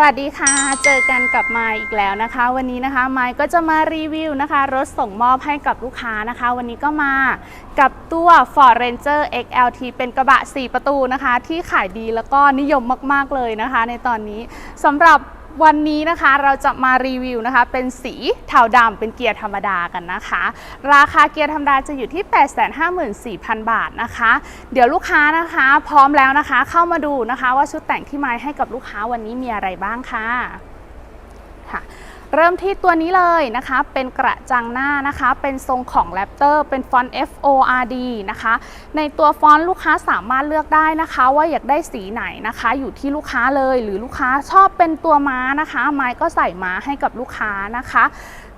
สวัสดีค่ะ เจอกันกับไมาอีกแล้วนะคะ วันนี้นะคะไมค์ก็จะมารีวิวนะคะ รถส่งมอบให้กับลูกค้านะคะ วันนี้ก็มากับตัว Ford Ranger XLT เป็นกระบะ 4 ประตูนะคะ ที่ขายดีแล้วก็นิยมมาก ๆ เลยนะคะ ในตอนนี้สำหรับ วันนี้นะคะเราจะมารีวิวนะคะ เป็นสีเทาดำเป็นเกียร์ธรรมดากันนะคะ ราคาเกียร์ธรรมดาจะอยู่ที่ 854,000 บาทนะคะ เดี๋ยวลูกค้านะคะพร้อมแล้วนะคะ เข้ามาดูนะคะว่าชุดแต่งที่ไม้ให้กับลูกค้าวันนี้มีอะไรบ้างค่ะค่ะ เริ่มที่ตัวนี้เลยนะคะ เป็นกระจังหน้านะคะ เป็นทรงของ Raptor เป็นฟอนต์ F O R D นะคะ ในตัวฟอนต์ลูกค้าสามารถเลือกได้นะคะ ว่าอยากได้สีไหนนะคะ อยู่ที่ลูกค้าเลย หรือลูกค้าชอบเป็นตัวม้านะคะ ไม้ก็ใส่ม้าให้กับลูกค้านะคะ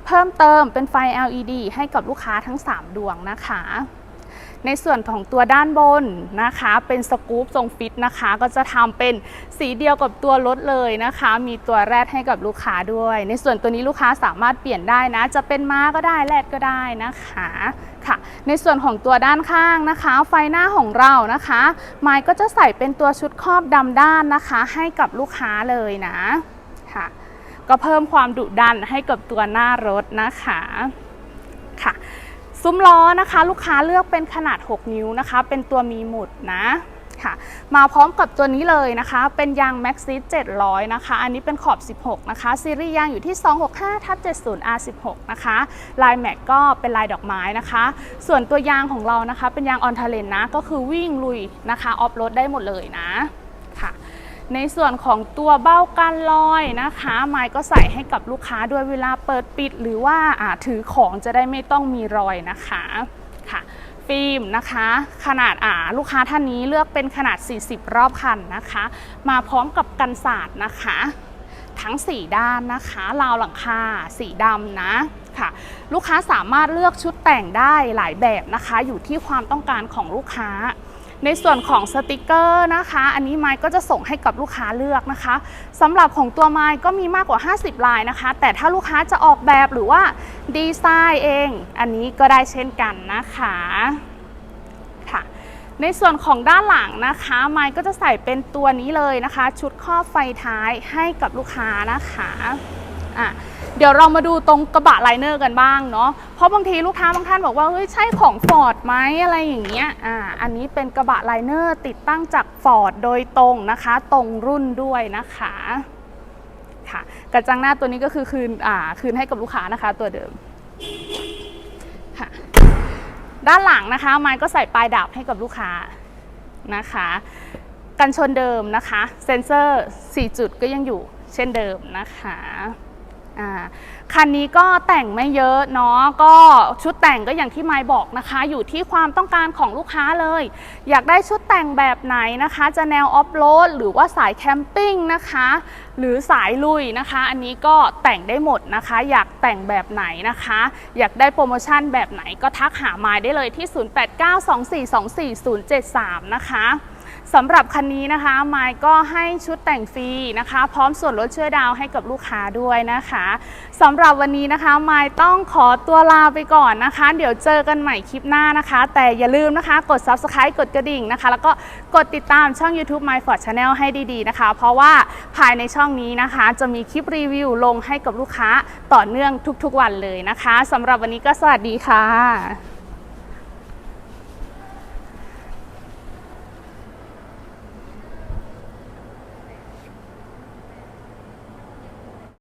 เพิ่มเติมเป็นไฟ LED ให้กับลูกค้าทั้ง 3 ดวงนะคะ ในส่วนของตัวด้านบนนะคะ เป็นสกู๊ปทรงฟิตนะคะ ก็จะทำเป็นสีเดียวกับตัวรถเลยนะคะ มีตัวแรดให้กับลูกค้าด้วย ในส่วนตัวนี้ลูกค้าสามารถเปลี่ยนได้นะ จะเป็นม้าก็ได้แรดก็ได้นะคะค่ะ ในส่วนของตัวด้านข้างนะคะ ไฟหน้าของเรานะคะไม้ก็จะใส่เป็นตัวชุดครอบดำด้านนะคะ ให้กับลูกค้าเลยนะค่ะ ก็เพิ่มความดุดันให้กับตัวหน้ารถนะคะค่ะ ซุ้มล้อนะคะ ลูกค้าเลือกเป็นขนาด 6 นิ้วนะคะ เป็นตัวมีหมุดนะค่ะ มาพร้อมกับตัวนี้เลยนะคะ เป็นยาง Maxxis 700 นะคะ อันนี้เป็นขอบ 16 นะคะ ซีรีส์ยางอยู่ที่ 265ทับ70 R16 นะคะ ลายแม็กก็เป็นลายดอกไม้นะคะ ส่วนตัวยางของเรานะคะ เป็นยางออนทาเลนนะ ก็คือวิ่งลุยนะคะ ออฟโรดได้หมดเลยนะ ในส่วนของตัวเบ้ากันลอยนะคะไม้ก็ใส่ให้กับลูกค้าด้วยเวลาเปิดปิดหรือว่าอ่าถือของจะได้ไม่ต้องมีรอยนะคะค่ะฟิล์มนะคะ ขนาดอ่าลูกค้าท่านนี้เลือกเป็นขนาด 40 รอบคันนะคะ มาพร้อมกับกันศาสตร์นะคะ ทั้ง 4 ด้านนะคะราวหลังคาสีดำนะค่ะลูกค้าสามารถเลือกชุดแต่งได้หลายแบบนะคะ อยู่ที่ความต้องการของลูกค้า ในส่วนของสติกเกอร์นะคะ อันนี้ไม้ก็จะส่งให้กับลูกค้าเลือกนะคะสำหรับของตัวไม้ก็มีมากกว่า 50 ลายนะคะ แต่ถ้าลูกค้าจะออกแบบหรือว่าดีไซน์เอง อันนี้ก็ได้เช่นกันนะคะค่ะในส่วนของด้านหลังนะคะ ไม้ก็จะใส่เป็นตัวนี้เลยนะคะ ชุดครอไฟท้ายให้กับลูกค้านะคะ อะเดี๋ยวเรามาดูตรงกระบะไลเนอร์กันบ้างเนาะ เพราะบางทีลูกค้าบางท่านบอกว่าเฮ้ยใช่ของฟอร์ดไหมอะไรอย่างเงี้ย อ่า อันนี้เป็นกระบะไลเนอร์ติดตั้งจากฟอร์ดโดยตรงนะคะ ตรงรุ่นด้วยนะคะ ค่ะ กระจังหน้าตัวนี้ก็คือคืน อ่า คืนให้กับลูกค้านะคะตัวเดิม ค่ะ ด้านหลังนะคะไม้ก็ใส่ปลายดับให้กับลูกค้านะคะ กันชนเดิมนะคะ เซ็นเซอร์ 4 จุดก็ยังอยู่เช่นเดิมนะคะ คันนี้ก็แต่งไม่เยอะเนาะก็ชุดแต่งก็อย่างที่ไม้บอกนะคะ อยู่ที่ความต้องการของลูกค้าเลย อยากได้ชุดแต่งแบบไหนนะคะ จะแนวออฟโรดหรือว่าสายแคมปิ้งนะคะ หรือสายลุยนะคะ อันนี้ก็แต่งได้หมดนะคะ อยากแต่งแบบไหนนะคะ อยากได้โปรโมชั่นแบบไหนก็ทักหาไม้ได้เลยที่ 0892424073 นะคะ สำหรับคันนี้นะคะไมค์ก็ให้ชุดแต่งฟรีนะคะ พร้อมส่วนลดช่วยดาวให้กับลูกค้าด้วยนะคะสำหรับวันนี้นะคะไมค์ต้องขอตัวลาไปก่อนนะคะ เดี๋ยวเจอกันใหม่คลิปหน้านะคะ แต่อย่าลืมนะคะ กด subscribe กดกระดิ่งนะคะ แล้วก็กดติดตามช่อง YouTube My Ford Channel ให้ดีๆนะคะ เพราะว่าภายในช่องนี้นะคะ จะมีคลิปรีวิวลงให้กับลูกค้าต่อเนื่องทุกๆวันเลยนะคะสำหรับวันนี้ก็สวัสดีค่ะ